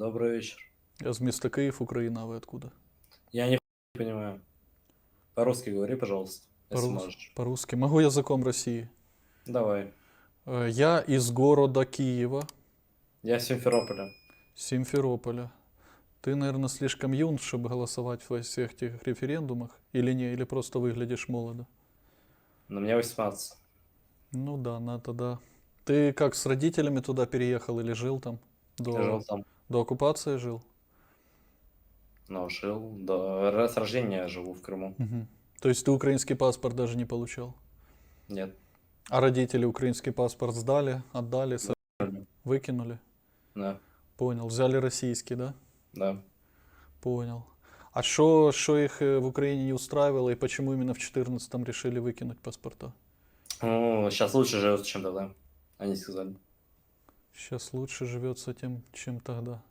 Добрый вечер. Я с места Киев, Украина, а вы откуда? Я не понимаю. По-русски говори, пожалуйста, если По-рус- можешь. По-русски. Могу языком России. Давай. Э, Я из города Киева, Я с Симферополя. Симферополя. Ты, наверное, слишком юн, чтобы голосовать во всех этих референдумах, или не, или просто выглядишь молодо. Но мне 18. Ну да, надо, да. Ты как, с родителями туда переехал или жил там? До, Я жил там. До оккупации жил? Но жил. До... С рождения живу в Крыму. Мгм. То есть ты украинский паспорт даже не получал? Нет. А родители украинский паспорт сдали, отдали, со- выкинули? Да. Понял. Взяли российский, да? Да. Понял. А что что их э, в Украине не устраивало и почему именно в 14 решили выкинуть паспорта? Ну, сейчас лучше живет, чем тогда. Они сказали. Сейчас лучше живется тем, чем тогда.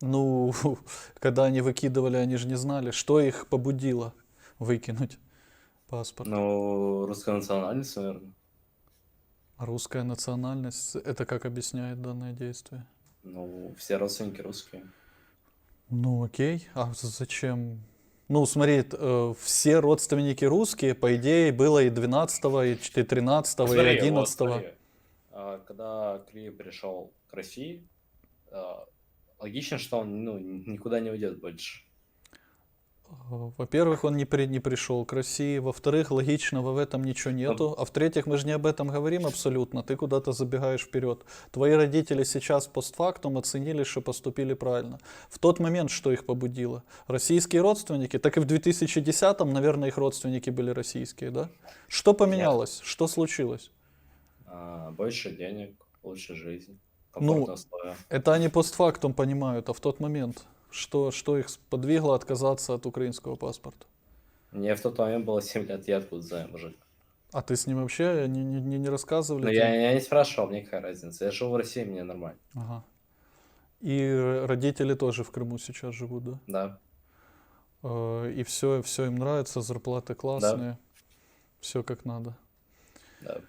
Ну, когда они выкидывали, они же не знали, что их побудило выкинуть паспорт. Ну, русская национальность, наверное. Русская национальность, это как объясняет данное действие? Ну, все родственники русские. Ну, окей. А зачем? Ну, смотри, э, все родственники русские, по идее, было и 12 и ч- и 13 и Смотри, вот 11 смотри. А, Когда Киев пришел к России, а, логично, что он ну, никуда не уйдет больше. Э, Во-первых, он не, при, не пришел к России. Во-вторых, логичного в этом ничего нету. А в-третьих, мы же не об этом говорим абсолютно. Ты куда-то забегаешь вперед. Твои родители сейчас постфактум оценили, что поступили правильно. В тот момент, что их побудило? Российские родственники? Так и в 2010-м, наверное, их родственники были российские, да? Что поменялось? Что случилось? А, Больше денег, лучше жизнь, Ну, комфортные условия. Это они постфактум понимают, а в тот момент, что, что их подвигло отказаться от украинского паспорта? Мне в тот момент было 7 лет, я откуда знаю, мужик. А ты с ним вообще не, не, не- рассказывали? Ты- я, я не спрашивал, мне какая разница. Я живу в России, мне нормально. Ага. И родители тоже в Крыму сейчас живут, да? Да. Э, И все, все им нравится, зарплаты классные, все как надо. да.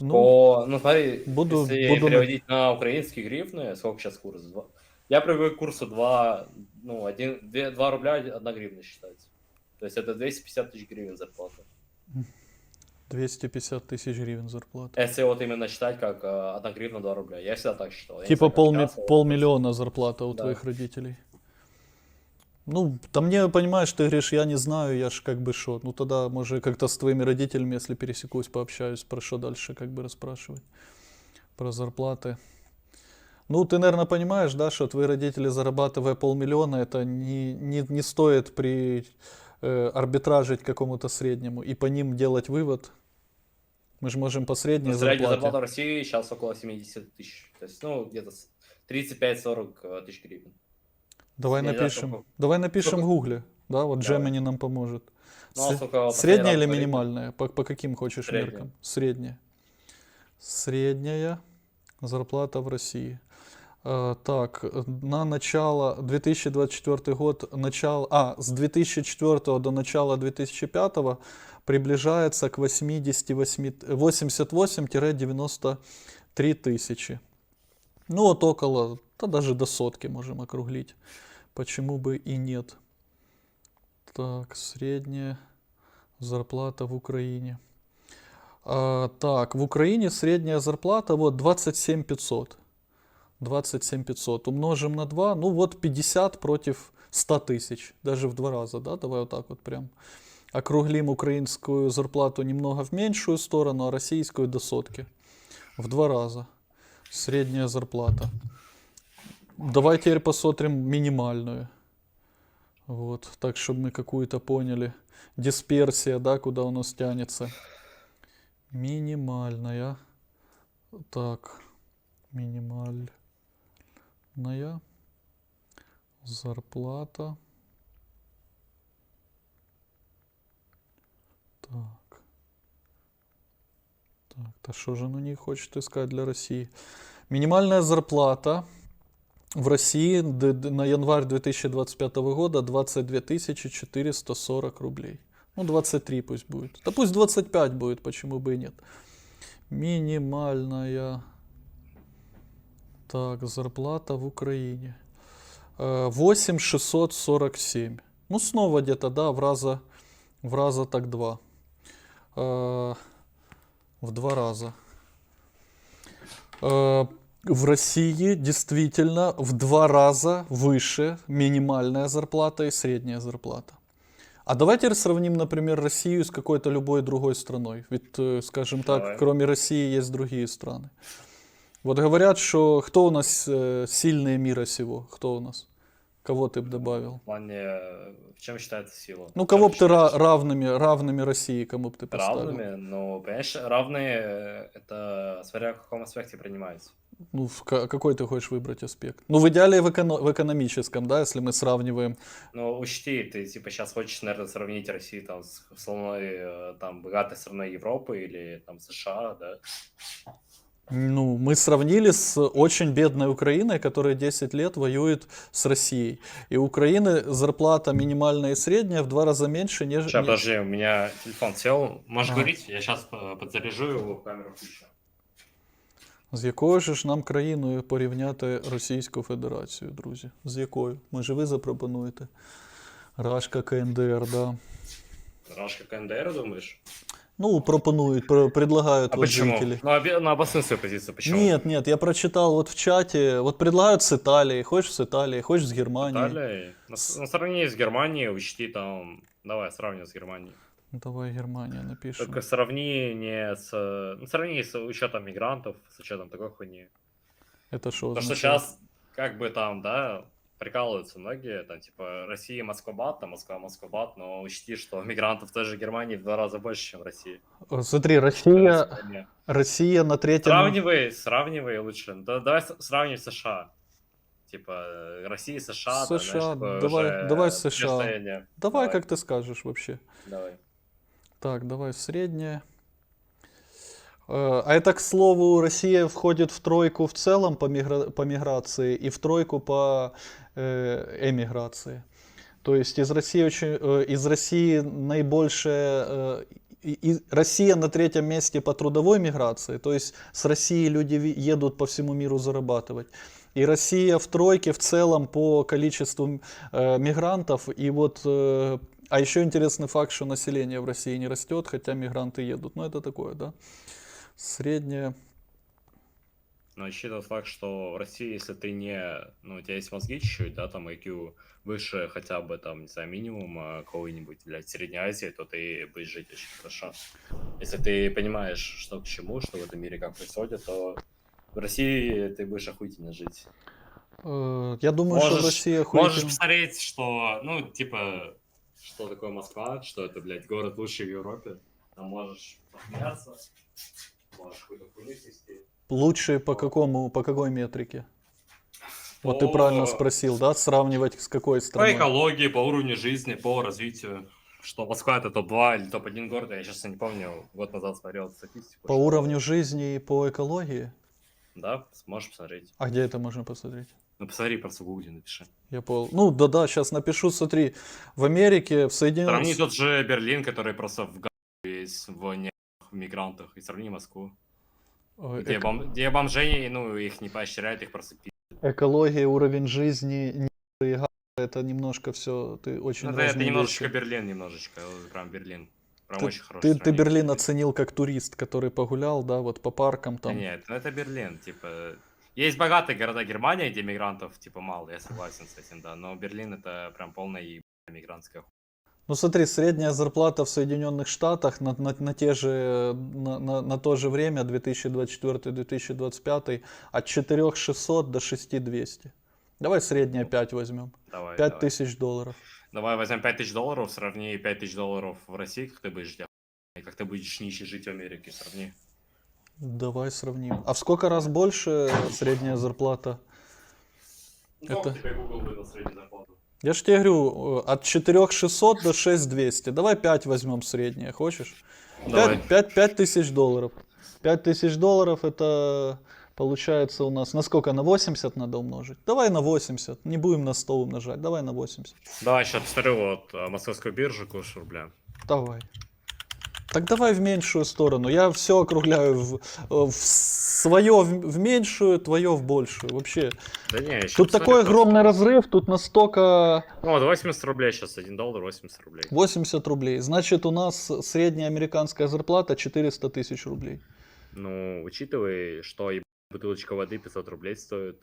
Ну, По, ну смотри, буду- если буду переводить на украинские гривны, сколько сейчас курс? Два- Я привык к курсу 2, ну, 1, 2, 2 рубля, 1 гривна считается. То есть это 250 тысяч гривен зарплата. 250 тысяч гривен зарплата. Если вот именно считать как 1 гривна 2 рубля. Я всегда так считал. Я Типа полми- сейчас, а полмиллиона зарплата у Да. твоих родителей. Ну, там мне, понимаешь, ты говоришь, я не знаю, я ж как бы шо. Ну, тогда, может, как-то с твоими родителями, если пересекусь, пообщаюсь, про что дальше как бы расспрашивать. Про зарплаты. Ну, ты, наверное, понимаешь, да, что твои родители, зарабатывая полмиллиона, это не, не, не стоит при э, арбитражить какому-то среднему и по ним делать вывод. Мы же можем по средней Ну, Средняя зарплате. зарплата в России сейчас около 70 тысяч. То есть, ну, где-то с- 35-40 э, тысяч гривен. Давай напишем. Давай напишем в гугле. Да, вот Давай. Gemini нам поможет. Ну, а С- Средняя или минимальная? По, по каким хочешь Средняя. меркам? Средняя. Средняя зарплата в России. Э, так, на начало 2024 год, начало, а, с 2004 до начала 2005 приближается к 88, 88-93 тысячи. Ну, вот около, да даже до сотки можем округлить. Почему бы и нет? Так, средняя зарплата в Украине. А, так, в Украине средняя зарплата вот 27 500. 27 500. Умножим на 2, ну вот 50 против 100 тысяч. Даже в два раза, да? Давай вот так вот прям. Округлим украинскую зарплату немного в меньшую сторону, а российскую до сотки. В два раза. Средняя зарплата. Давай теперь посмотрим минимальную. Вот, так, чтобы мы какую-то поняли. Дисперсия, да, куда у нас тянется. Минимальная. Так, минимальная зарплата. Так. Так, да что же оно не хочет искать для России? Минимальная зарплата в России на январь 2025 года 22 440 рублей. Ну, 23 пусть будет. Да пусть 25 будет, почему бы и нет. Минимальная. Так, зарплата в Украине. Э, 8647. Ну, снова где-то, да, в раза, в раза так два. Э, В два раза. Э, В России действительно в два раза выше минимальная зарплата и средняя зарплата. А давайте сравним, например, Россию с какой-то любой другой страной. Ведь, э, скажем так, Давай. кроме России есть другие страны. Вот говорят, что кто у нас э, сильные мира сего? Кто у нас? Кого ты бы добавил? В плане, э, в чем считается сила? Ну, кого бы ты ра- равными, равными России, кому бы ты поставил? Равными, ну, понимаешь, равные, э, это смотря в каком аспекте принимается. Ну, в ка- какой ты хочешь выбрать аспект? Ну, в идеале в, эконо- в экономическом, да, если мы сравниваем. Ну, учти, ты, типа, сейчас хочешь, наверное, сравнить Россию там с страной, э, там, богатой страной Европы или там США, да? Ну, мы сравнили с очень бедной Украиной, которая 10 лет воюет с Россией. И у Украины зарплата минимальная и средняя в два раза меньше, нежели... Сейчас, подожди, у меня телефон сел. Можешь А. говорить? Я сейчас подзаряжу его камеру включу. З якою ж нам країною порівняти Російську Федерацію, друзі? З якою? Може, ви запропонуєте? Рашка КНДР, да. Рашка КНДР, думаешь? Ну, пропонують, про- предлагают А вот почему? жители. Ну, обе- ну, обоснуй свою позицию, почему? Нет, нет, я прочитал вот в чате, вот предлагают с Италии, хочешь с Италии, хочешь с Германии. Италия. Ну, с- ну, сравни с Германией, учти там... Давай, сравни с Германией. Давай Германия напишем. Только сравни не с... Ну, сравни с учетом мигрантов, с учетом такой хуйни. Это что Потому что сейчас, как бы там, да, прикалываются многие, там, типа, Россия, Москва-Бат, там, Москва, Москва-Бат, но учти, что мигрантов в той же Германии в два раза больше, чем в России. Э, Смотри, Россия. Россия на третьем... Сравнивай, сравнивай лучше. Да, давай с- сравним с США. Типа, э, Россия, США, там, США, знаешь, такое давай- уже давай США. противостояние. Давай, как ты скажешь вообще. Давай. Так, давай средняя. Э, А это, к слову, Россия входит в тройку в целом по, мигра- по миграции и в тройку по э, эмиграции. То есть из России, очень, э, из России наибольшее... Россия на третьем месте по трудовой миграции, то есть с России люди едут по всему миру зарабатывать. И Россия в тройке в целом по количеству э, мигрантов. И вот, э, а еще интересный факт, что население в России не растет, хотя мигранты едут. Ну это такое, да. Среднее. Но еще тот факт, что в России, если ты не, ну, у тебя есть мозги чуть-чуть, да, там IQ выше хотя бы, там, не знаю, минимума какого-нибудь, блядь, Средней Азии, то ты будешь жить очень хорошо. Если ты понимаешь, что к чему, что в этом мире как происходит, то в России ты будешь охуительно жить. Э, я думаю, что Можешь- Россия Можешь охуительно- посмотреть, что, ну, типа, что такое Москва, что это, блядь, город лучший в Европе. Там можешь посмеяться, можешь какую-то хуйню снести. Лучшие по какому, по какой метрике? Вот ты По- правильно спросил, да? Сравнивать с какой По страной? экологии, по уровню жизни, по развитию. Что Москва это топ-2 или топ-1 город, я сейчас не помню, год назад смотрел статистику. По уровню жизни и по экологии? Да, можешь посмотреть. А где это можно посмотреть? Ну посмотри, просто в гугле напиши. Я пол... Ну, да-да, сейчас напишу, смотри. В Америке, в Сравни Соединенных... тот же Берлин, который просто в весь в не- в мигрантах, и сравни Москву. Ой, Где, эк- бом- где бомжей, ну, их не поощряют, их просто пи***. Экология, уровень жизни, это немножко все, ты очень Ну, это, немножечко вещи. Берлин, немножечко, прям Берлин. Прям Ты, очень хороший. ты, ты. Берлин оценил как турист, который погулял, да, вот по паркам там. нет, ну это Берлин, типа... Есть богатые города Германии, где мигрантов, типа, мало, я согласен с этим, да, но Берлин это прям полная ебаная мигрантская хуйня. Ну смотри, средняя зарплата в Соединенных Штатах на, на, на те же, на, на, на то же время, 2024-2025, от 4600 до 6200. Давай средняя 5 возьмем. Давай, 5 давай. тысяч долларов. Давай возьмем 5000 долларов, сравни 5000 долларов в России, как ты будешь жить, и как ты будешь нищий жить в Америке, сравни. Давай сравним. А в сколько раз больше средняя зарплата? Ну, Это- сколько тебе Google выдал среднюю зарплату? Я же тебе говорю, э, от 4600 до 6200. Давай 5 возьмем среднее, хочешь? Давай. 5, 5, тысяч долларов. 5 тысяч долларов это получается у нас на сколько? На 80 надо умножить? Давай на 80. Не будем на 100 умножать. Давай на 80. Давай сейчас посмотрю, вот, а, московскую биржу, курс рубля. Давай. Так давай в меньшую сторону. Я все округляю в, в свое в, в меньшую, твое в большую. Вообще. Да не, еще Тут такой огромный разрыв, тут настолько Ну, вот 80 рублей сейчас, 1 доллар 80 рублей. 80 рублей. Значит, у нас средняя американская зарплата 400 тысяч рублей. Ну, учитывая, что и бутылочка воды 500 рублей стоит,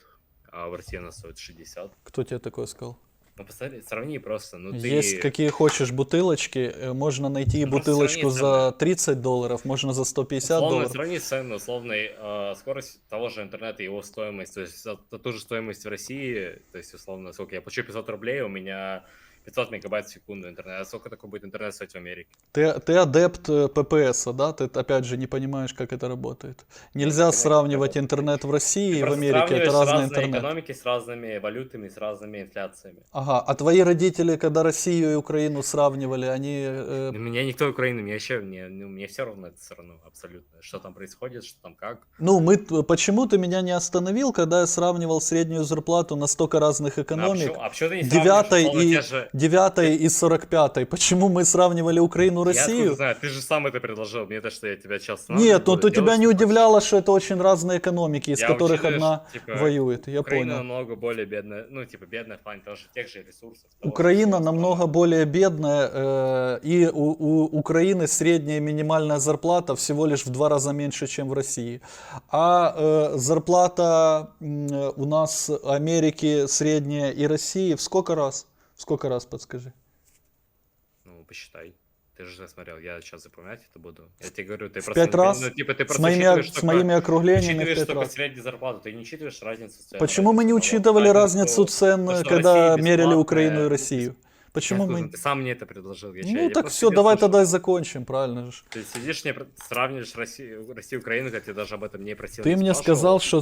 а в России она стоит 60. Кто тебе такое сказал? Ну, посмотри, сравни просто. Ну, ты... Есть какие хочешь бутылочки, э, можно найти Ну, просто бутылочку за 30 долларов, можно за 150 Условно, долларов. сравни цену, условной э, скорость того же интернета и его стоимость. То есть за, за ту же стоимость в России, то есть условно, сколько я плачу 500 рублей, у меня 500 мегабайт в секунду интернета. А сколько такой будет интернет стоить в Америке? Ты, ты адепт э, ППС, да? Ты опять же не понимаешь, как это работает. Нельзя Конечно, сравнивать интернет в России Ты и в Америке, это разные интернет. экономики с разными валютами, с разными инфляциями. Ага, а твои родители, когда Россию и Украину сравнивали, они... э, У меня никто Украины, мне вообще, мне, ну, мне все равно это все равно абсолютно. Что там происходит, что там как. Ну, мы, почему ты меня не остановил, когда я сравнивал среднюю зарплату на столько разных Ну, экономик? а, почему, а почему ты не Девятой и, те же- девятой и сорок пятой. Почему мы сравнивали Украину, Я откуда Россию? знаю, ты же сам это предложил. Мне то, что я тебя сейчас Нет, ну то тебя не удивляло, что это очень разные экономики, из Я которых учитываю, одна что, типа, воюет. Я Украина понял. намного более бедная, ну, типа, бедная в плане тоже тех же ресурсов. того Украина всего намного более бедная, э, и у, у Украины средняя минимальная зарплата всего лишь в два раза меньше, чем в России. А э, зарплата э, у нас Америки средняя и России в сколько раз? В сколько раз, подскажи? Ну, посчитай. Ты же смотрел, я сейчас запоминать это буду. Я тебе говорю, ты В просто... пять раз? ну, типа, ты С просто моими, учитываешь с моими округлениями учитываешь пять только раз. среднюю зарплату, ты не учитываешь разницу цен. Почему мы не учитывали разницу цен, то, когда меряли Украину и Россию? Почему мы... Ты сам мне это предложил. Я Ну так все, давай слушал. тогда и закончим, правильно же. Ты сидишь, не про- сравниваешь Россию, Россию Украину, хотя ты даже об этом не просил. Ты не мне спрашивал. сказал, что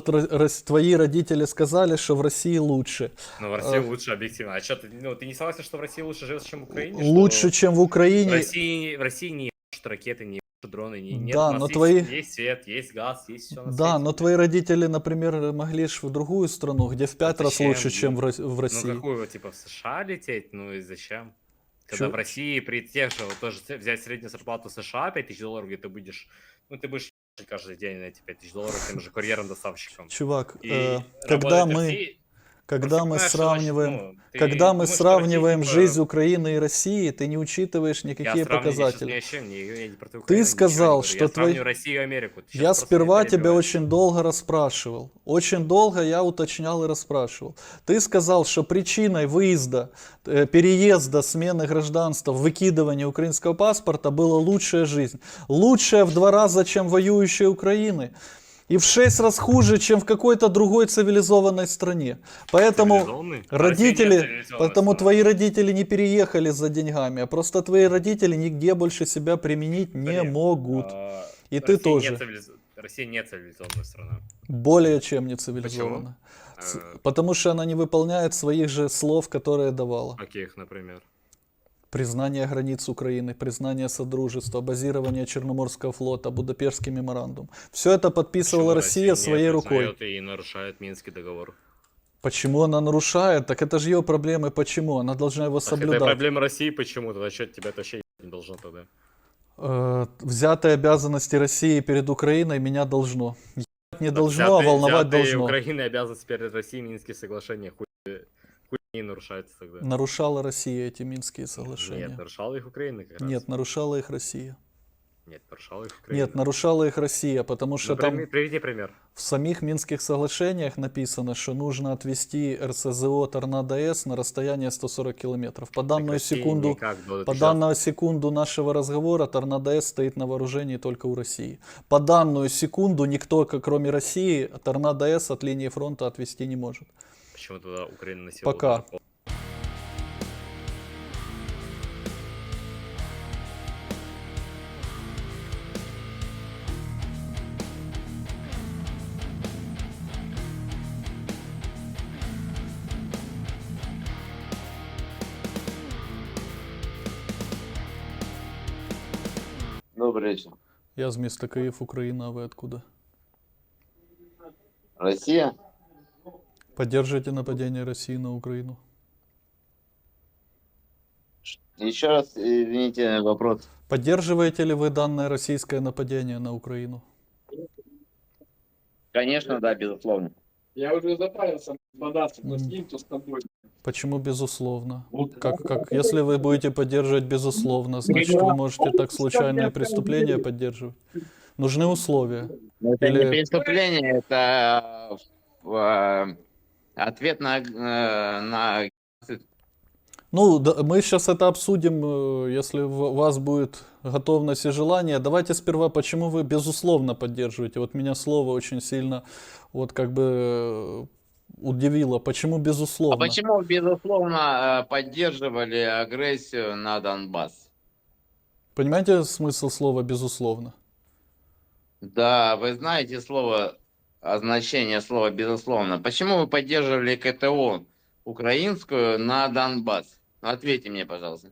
твои родители сказали, что в России лучше. Ну, в России А. лучше объективно. А что ты, ну, ты не согласен, что в России лучше живется, чем в Украине? Лучше, Что чем в в Украине. России, в России не ебашут ракеты, не дроны, не, нет, Да, у нас но есть, твои- есть свет, есть газ, есть все на Да, свете. но твои родители, например, могли ж в другую страну, где в пять раз лучше, чем в, Ну, России. какую, типа, в США лететь? Ну и зачем? Когда Чё? в России при тех же, вот тоже взять среднюю зарплату США 5000 долларов, где ты будешь, ну ты будешь каждый день на эти 5000 долларов тем же курьером-доставщиком. Чувак, э, когда мы, России, когда просто мы что сравниваем, ну, ты когда мы думаешь, сравниваем Россия, типа, жизнь Украины и России, ты не учитываешь Я никакие я показатели. чем, не- я не про Ты сказал, что я твой- Россию и Америку. Ты Я сперва тебя очень долго расспрашивал. Очень долго я уточнял и расспрашивал. Ты сказал, что причиной выезда, э, переезда, смены гражданства, выкидывания украинского паспорта была лучшая жизнь. Лучшая в два раза, чем воюющая Украины. И в шесть раз хуже, чем в какой-то другой цивилизованной стране. Поэтому родители, цивилизованная потому страна. твои родители не переехали за деньгами, а просто твои родители нигде больше себя применить не могут. А, И ты тоже. Россия не цивилизованная страна. Более чем не Э, Потому что она не выполняет своих же слов, которые давала. Каких, например? Признание границ Украины, признание Содружества, базирование Черноморского флота, Будапештский меморандум. Все это подписывала Почему Россия не своей рукой. И нарушает Минский договор. Почему она нарушает? Так это же ее проблемы. Почему? Она должна его Так это соблюдать. проблема России почему-то. За счет тебя это вообще не должно тогда. Э, взятые обязанности России перед Украиной меня должно. Ебать не должно, а взятые- волновать взятые должно. Украины обязанности перед Россией Минские соглашения. Хуй не нарушается тогда. Нарушала Россия эти Минские соглашения. Нет, нарушала их Украина как раз. Нет, нарушала их Россия. Нет, нарушала их Украина. Нет, нарушала их Россия, потому что Ну, там Приведи пример. в самих Минских соглашениях написано, что нужно отвести РСЗО Торнадо-С на расстояние 140 километров. По Так данную Россия секунду, никак по 2000 данную секунду нашего разговора Торнадо-С стоит на вооружении только у России. По данную секунду никто, кроме России, Торнадо-С от линии фронта отвести не может Почему тогда Украина носила Пока. удар по- Добрый вечер. Я з міста Київ, Україна, а ви откуда? Россия? Поддержите нападение России на Украину? Еще раз, извините, вопрос. Поддерживаете ли вы данное российское нападение на Украину? Конечно, да, безусловно. Я уже заправился Мгм. с ним-то с тобой. Почему безусловно? Вот Как, как, если вы будете поддерживать безусловно, значит вы можете так случайные преступления поддерживать. Нужны условия. Это Или- не преступление, это э, ответ на, э, на Ну, да, мы сейчас это обсудим, э, если у вас будет готовность и желание. Давайте сперва, почему вы безусловно поддерживаете? Вот меня слово очень сильно вот как бы э, удивило. Почему А безусловно? почему, безусловно, поддерживали агрессию на Донбасс? Понимаете смысл слова безусловно? Да, вы знаете слово, означение слова безусловно. Почему вы поддерживали КТО украинскую на Донбасс? Ну, Ответьте мне, пожалуйста.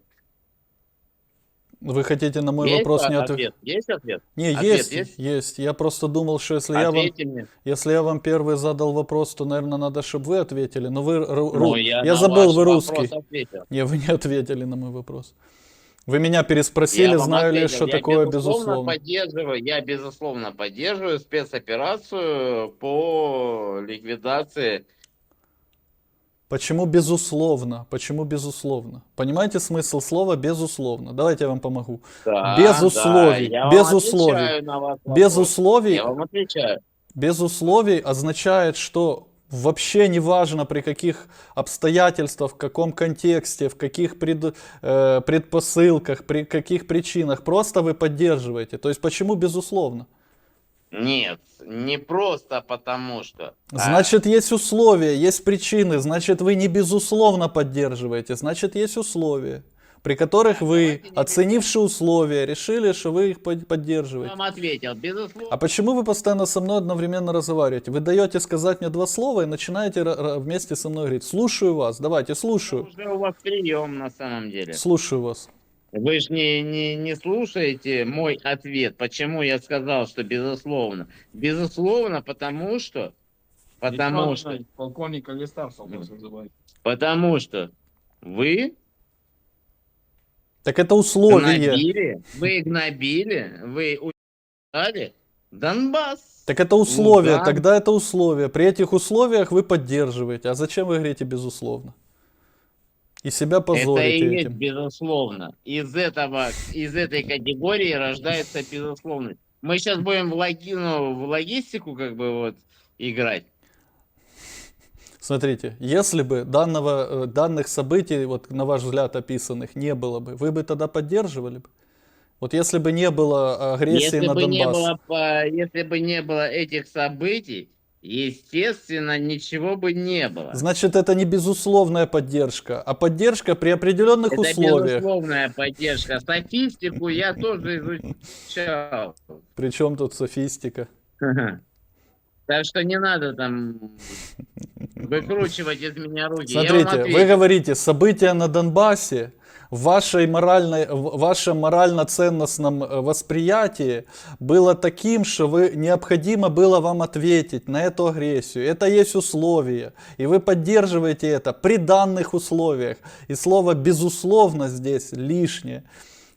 Вы хотите на мой есть вопрос не ответ? ответить? Есть ответ? Не, Ответ есть, есть? есть. Я просто думал, что если я вам, Ответьте мне. если я вам первый задал вопрос, то, наверное, надо, чтобы вы ответили. Но вы, ру- Ну, я, на забыл, вы русский. Не, вы не ответили на мой вопрос. Вы меня переспросили, Я знаю ли, что Я такое безусловно безусловно. поддерживаю, я безусловно поддерживаю спецоперацию по ликвидации. Почему безусловно? Почему безусловно? Понимаете смысл слова безусловно? Давайте я вам помогу. Да, Без да, условий, вам без условий. Без условий, Я вам отвечаю. без условий означает, что вообще не важно при каких обстоятельствах, в каком контексте, в каких пред- э, предпосылках, при каких причинах, просто вы поддерживаете. То есть почему безусловно? Нет, не просто потому что. а Значит, есть условия, есть причины, значит, вы не безусловно поддерживаете, значит, есть условия, при которых вы, оценивши условия, решили, что вы их поддерживаете. вам ответил, безусловно. А почему вы постоянно со мной одновременно разговариваете? Вы даете сказать мне два слова и начинаете вместе со мной говорить. Слушаю вас, давайте, слушаю. Уже у вас прием на самом деле. Слушаю вас. Вы же не, не, не слушаете мой ответ, почему я сказал, что безусловно. Безусловно, потому что, потому что, Полковника Листавцев вас вызывает. потому что вы Так это условие. гнобили, вы гнобили, вы уничтожали Донбасс. Так это условие, да. тогда это условие. При этих условиях вы поддерживаете. А зачем вы говорите безусловно? И себя Это позорите и есть этим. безусловно. Из этого, из этой категории рождается безусловность. Мы сейчас будем в, логи, ну, в логистику как бы вот играть. Смотрите, если бы данного, э, данных событий, вот на ваш взгляд описанных, не было бы, вы бы тогда поддерживали бы? Вот если бы не было агрессии Если на бы, не Донбасс, было, по- если бы не было этих событий, естественно, ничего бы не было. значит это не безусловная поддержка, а поддержка при определенных Это условиях. безусловная поддержка. Статистику я тоже изучал. Причем тут софистика? Так что не надо там выкручивать из меня руки. Смотрите, вы говорите, события на Донбассе в, вашей моральной, в вашем морально-ценностном э, восприятии было таким, что вы, необходимо было вам ответить на эту агрессию. Это есть условие, и вы поддерживаете это при данных условиях. И слово «безусловно» здесь лишнее,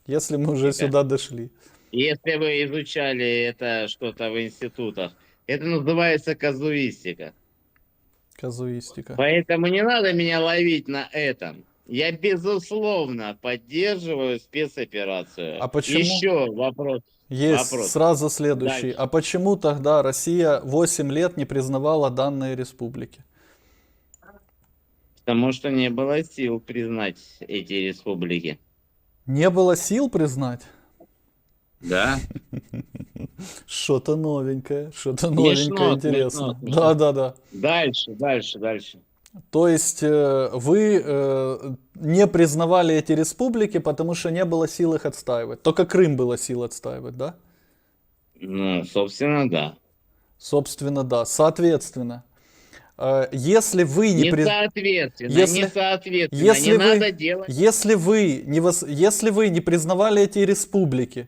если мы уже сюда дошли. Если вы изучали это что-то в институтах, это называется казуистика. Казуистика. Поэтому не надо меня ловить на этом. Я, безусловно, поддерживаю спецоперацию. А почему? Еще вопрос. Есть Вопрос. сразу следующий. Дальше. А почему тогда Россия 8 лет не признавала данные республики? Потому что не было сил признать эти республики. Не было сил признать? Да? Что-то новенькое, что-то новенькое, смешно, интересно. смешно. Да, да, да. Дальше, дальше, дальше. То есть э, вы э, не признавали эти республики, потому что не было сил их отстаивать. Только Крым было сил отстаивать, да? Ну, собственно, да. Собственно, да. Соответственно, э, если вы не, Не при- соответственно, Если- не соответственно. если не вы- надо делать. если вы не вос- если вы не признавали эти республики,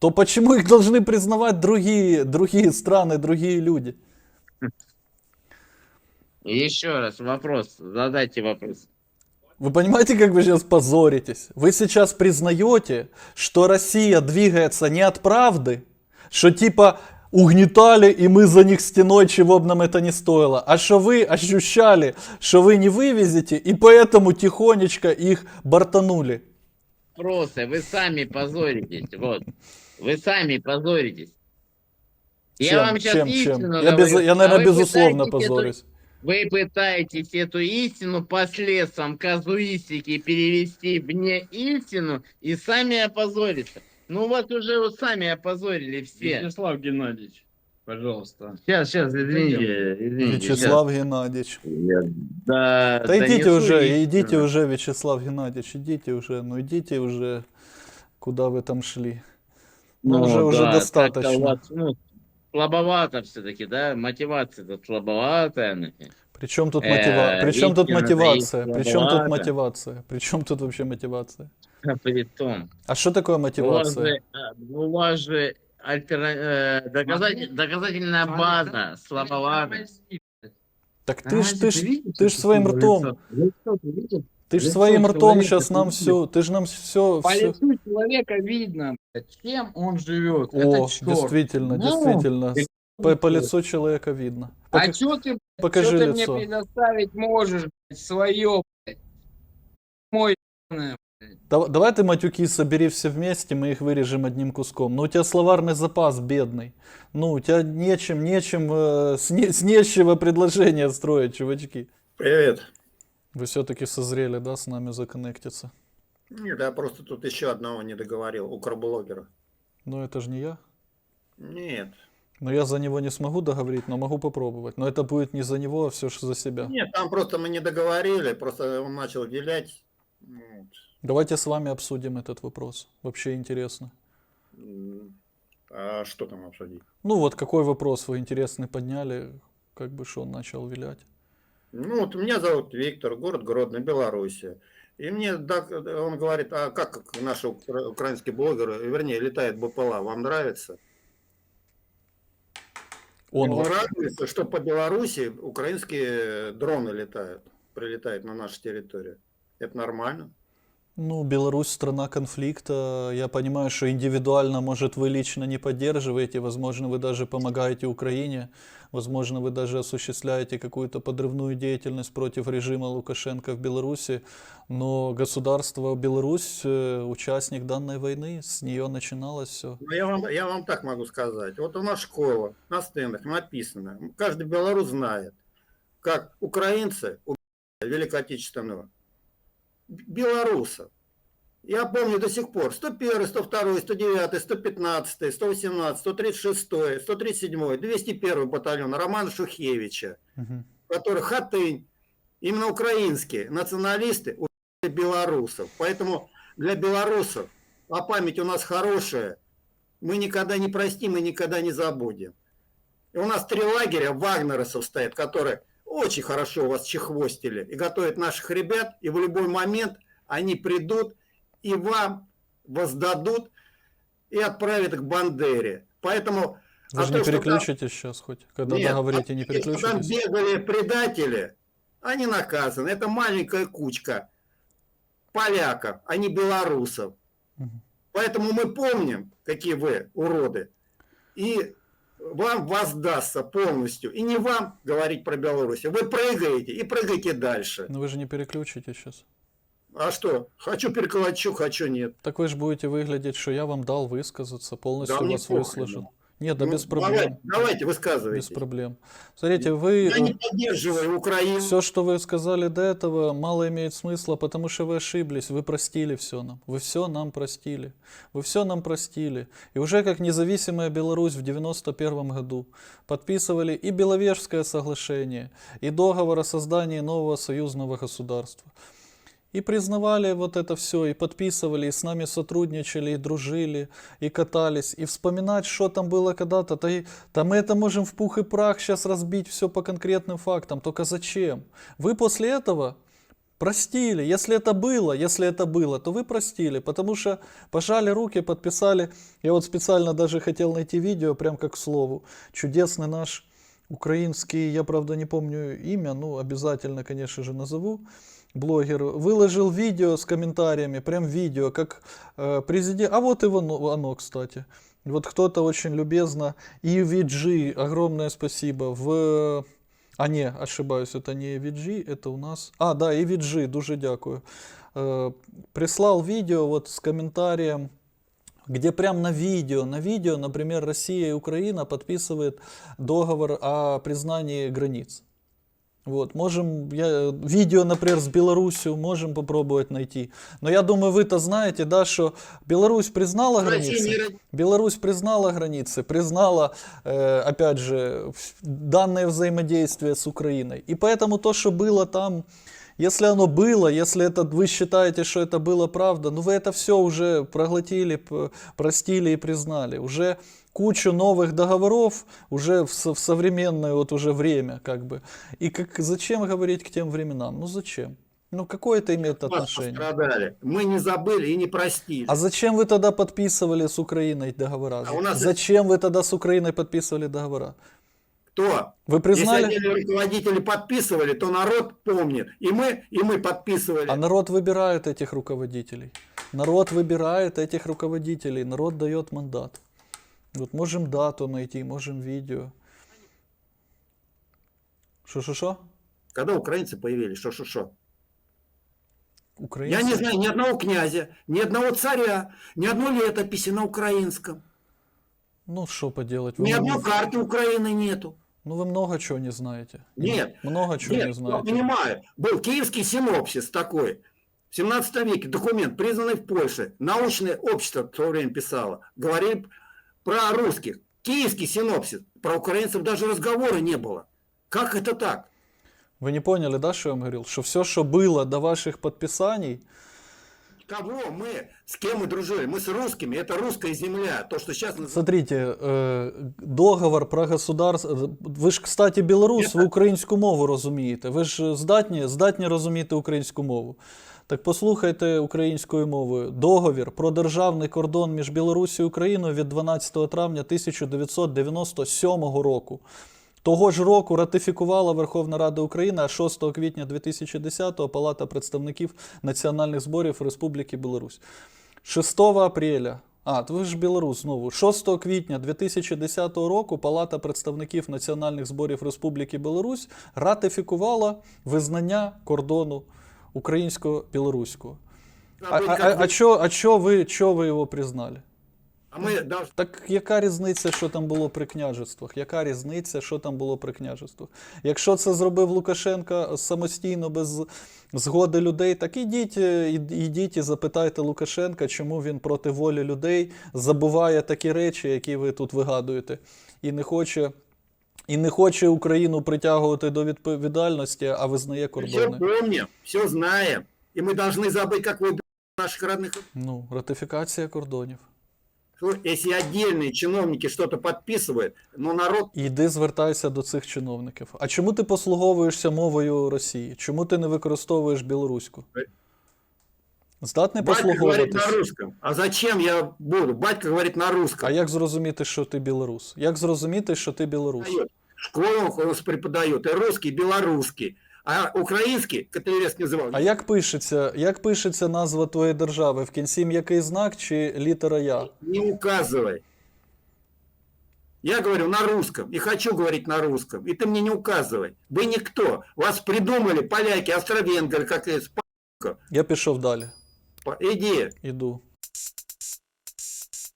то почему их должны признавать другие другие страны, другие люди? Еще раз вопрос. Задайте вопрос. Вы понимаете, как вы сейчас позоритесь? Вы сейчас признаете, что Россия двигается не от правды, что типа угнетали, и мы за них стеной, чего бы нам это не стоило, а что вы ощущали, что вы не вывезете, и поэтому тихонечко их бортанули. Просто вы сами позоритесь. Вот. Вы сами позоритесь. Чем, Я вам сейчас чем, истину чем? Я, без- я, а наверное, вы безусловно пытаетесь эту- позорюсь. Вы пытаетесь эту истину последствиям казуистики перевести в не истину и сами опозориться. Ну вот уже вот сами опозорили все. Вячеслав Геннадьевич, пожалуйста. Сейчас, сейчас, извините, извините. Вячеслав Геннадьевич. щас. Я- Да, Да идите уже, истину. идите уже, Вячеслав Геннадьевич, идите уже, ну идите уже, куда вы там шли. Ну, уже- уже так-то достаточно. у вас, ну, слабовато все-таки, да? Мотивация-то слабоватая. ну. Причем тут, Э, мотива... Причем тут мотивация? Причем тут мотивация? Причем тут вообще мотивация? А при том, А что такое у вас мотивация? же, а, у вас же альтерна- э, доказатель- доказательная база слабовата. Так ты ж, ты ж, ты ж своим ртом, ты видел? ты ж лицо своим ртом сейчас нам все, ты же нам все, По лицу человека видно, блядь, чем он живет. О, Это черт. действительно, Ну, действительно, по, по лицу человека видно. А Пока- что ты, покажи чё ты мне лицо. предоставить можешь, блядь, свое, блядь? Мой, ебаное, Да- давай ты матюки собери все вместе, мы их вырежем одним куском. Ну у тебя словарный запас бедный. Ну у тебя нечем, нечем, э, с, не- с нечего предложения строить, чувачки. Привет. Вы все-таки созрели, да, с нами законнектиться? Нет, я просто тут еще одного не договорил, укрблогера. Но это же не я. Нет. Но я за него не смогу договорить, но могу попробовать. Но это будет не за него, а все же за себя. Нет, там просто мы не договорили, просто он начал вилять. Вот. Давайте с вами обсудим этот вопрос. Вообще интересно. А что там обсудить? Ну вот какой вопрос вы интересный подняли, как бы что он начал вилять. Ну, вот меня зовут Виктор, город Гродно, Белоруссия. И мне док- он говорит, а как наши укра- украинские блогеры, вернее, летает БПЛА, вам нравится? Он, Вам нравится, что по Беларуси украинские дроны летают, прилетают на нашу территорию? Это нормально? Ну, Беларусь страна конфликта. Я понимаю, что индивидуально, может, вы лично не поддерживаете, возможно, вы даже помогаете Украине, возможно, вы даже осуществляете какую-то подрывную деятельность против режима Лукашенко в Беларуси, но государство Беларусь э, участник данной войны, с нее начиналось все. Ну, я вам, я вам так могу сказать. Вот у нас школа, на стендах написано, каждый белорус знает, как украинцы убили Великой Отечественного белорусов. Я помню до сих пор 101, 102, 109, 115, 118, 136, 137, 201 батальон Романа Шухевича, Мгм. который Хатынь, именно украинские националисты убили белорусов. Поэтому для белорусов, а память у нас хорошая, мы никогда не простим и никогда не забудем. И у нас три лагеря вагнеросов стоят, которые очень хорошо вас чехвостили и готовят наших ребят, и в любой момент они придут и вам воздадут и отправят к Бандере. Поэтому... Вы а же то, не что там- переключитесь сейчас хоть, когда нет, договорите, не а те, что Там переключитесь. бегали предатели, они наказаны. Это маленькая кучка поляков, а не белорусов. Мгм. Поэтому мы помним, какие вы уроды. И вам воздастся полностью. И не вам говорить про Беларусь. Вы прыгаете и прыгаете дальше. Но вы же не переключитесь сейчас. А что? Хочу перекладчу, хочу нет. Так вы же будете выглядеть, что я вам дал высказаться, полностью Да вас выслушал. Нет, да Ну, без проблем. Давайте, давайте Без высказывайтесь. проблем. Смотрите, вы... Я не поддерживаю Украину. Все, что вы сказали до этого, мало имеет смысла, потому что вы ошиблись, вы простили все нам. Вы все нам простили. Вы все нам простили. И уже как независимая Беларусь в 91 году подписывали и Беловежское соглашение, и договор о создании нового союзного государства. И признавали вот это все, и подписывали, и с нами сотрудничали, и дружили, и катались, и вспоминать, что там было когда-то, то, да мы это можем в пух и прах сейчас разбить все по конкретным фактам, только зачем? Вы после этого простили, если это было, если это было, то вы простили, потому что пожали руки, подписали, я вот специально даже хотел найти видео, прям как к слову, чудесный наш украинский, я правда не помню имя, ну обязательно, конечно же, назову, блогер, выложил видео с комментариями, прям видео, как э, президент... А вот и оно, оно, кстати. Вот кто-то очень любезно, EVG, огромное спасибо, в... А не, ошибаюсь, это не EVG, это у нас... А, да, EVG, дуже дякую. Э, прислал видео вот с комментарием, где прям на видео, на видео, например, Россия и Украина подписывает договор о признании границ. Вот, можем, я, видео, например, с Беларусью можем попробовать найти. Но я думаю, вы-то знаете, да, что Беларусь признала границы. Беларусь признала границы, признала, э, опять же, данное взаимодействие с Украиной. И поэтому то, что было там, если оно было, если это вы считаете, что это было правда, ну вы это все уже проглотили, простили и признали. Уже кучу новых договоров уже в, в современное вот уже время, как бы. И как, зачем говорить к тем временам? Ну зачем? Ну какое это имеет отношение? пострадали. Мы не забыли и не простили. А зачем вы тогда подписывали с Украиной договора? А у нас- Зачем вы тогда с Украиной подписывали договора? Кто? Вы признали? Если руководители подписывали, то народ помнит. И мы, и мы подписывали. А народ выбирает этих руководителей. Народ выбирает этих руководителей. Народ дает мандат. Вот можем дату найти, можем видео. Что-что-что? Когда украинцы появились, что-что-что. Украинцы? Я не знаю ни одного князя, ни одного царя, ни одной летописи на украинском. Ну, что поделать? Вы Ни много- одной карты Украины нету. Ну, вы много чего не знаете. Нет. Много чего Нет, не я знаете. понимаю. Был киевский синопсис такой. В 17 веке документ, признанный в Польше. Научное общество в то время писало. Говорили про русских. Киевский синопсис. Про украинцев даже разговора не было. Как это так? Вы не поняли, да, что я вам говорил? Что все, что было до ваших подписаний, Кого мы, с кем мы дружили? Мы с русскими, это русская земля. То, что сейчас называется. Смотрите, е, договор про государство. Ви ж, кстати, білорус, ви українську мову розумієте. Ви ж здатні, здатні розуміти українську мову. Так послухайте українською мовою. Договір про державний кордон між Білорусією і Україною від 12 травня 1997 року. Того ж року ратифікувала Верховна Рада України, а 6 квітня 2010-го Палата представників національних зборів Республіки Білорусь. 6 апреля. А, то ви ж білорус знову. 6 квітня 2010 року Палата представників національних зборів Республіки Білорусь ратифікувала визнання кордону українсько-білоруського. А, забыть, а, как а, а, вы- чо, а чо ви, чо ви його признали? а мы должны Так яка різниця, що там було при княжествах? Яка різниця, що там було при княжествах? Якщо це зробив Лукашенка самостійно без згоди людей, так ідіть, е, ід- ідіть і запитайте Лукашенка, чому він проти волі людей забуває такі речі, які ви тут вигадуєте, і не хоче. І не хоче Україну притягувати до відповідальності, а визнає все кордони. помним, все знаем. И мы должны забыть, как вы наших родных. Ну, ратифікація кордонів. Что Если отдельные чиновники что-то подписывают, но народ Йди звертайся до цих чиновників. А чому ти послуговуєшся мовою Росії? Чому ти не використовуєш білоруську? Здатний батька говорит послуговуватись? на русском. А зачем я буду? Батька говорит на русском. А як зрозуміти, що ти білорус? Як зрозуміти, що ти білорус? преподает. В школах у нас преподают и русский, и белорусский. А украинский, Катеринец называл, А як пишеться, як пишеться назва твоєї держави? В кінці м'який знак чи літера Я? не указывай. Я говорю на русском и хочу говорить на русском. И ты мне не указывай. Вы никто. Вас придумали поляки, австро-венгры, как из Я пішов далі. Иди. Іду.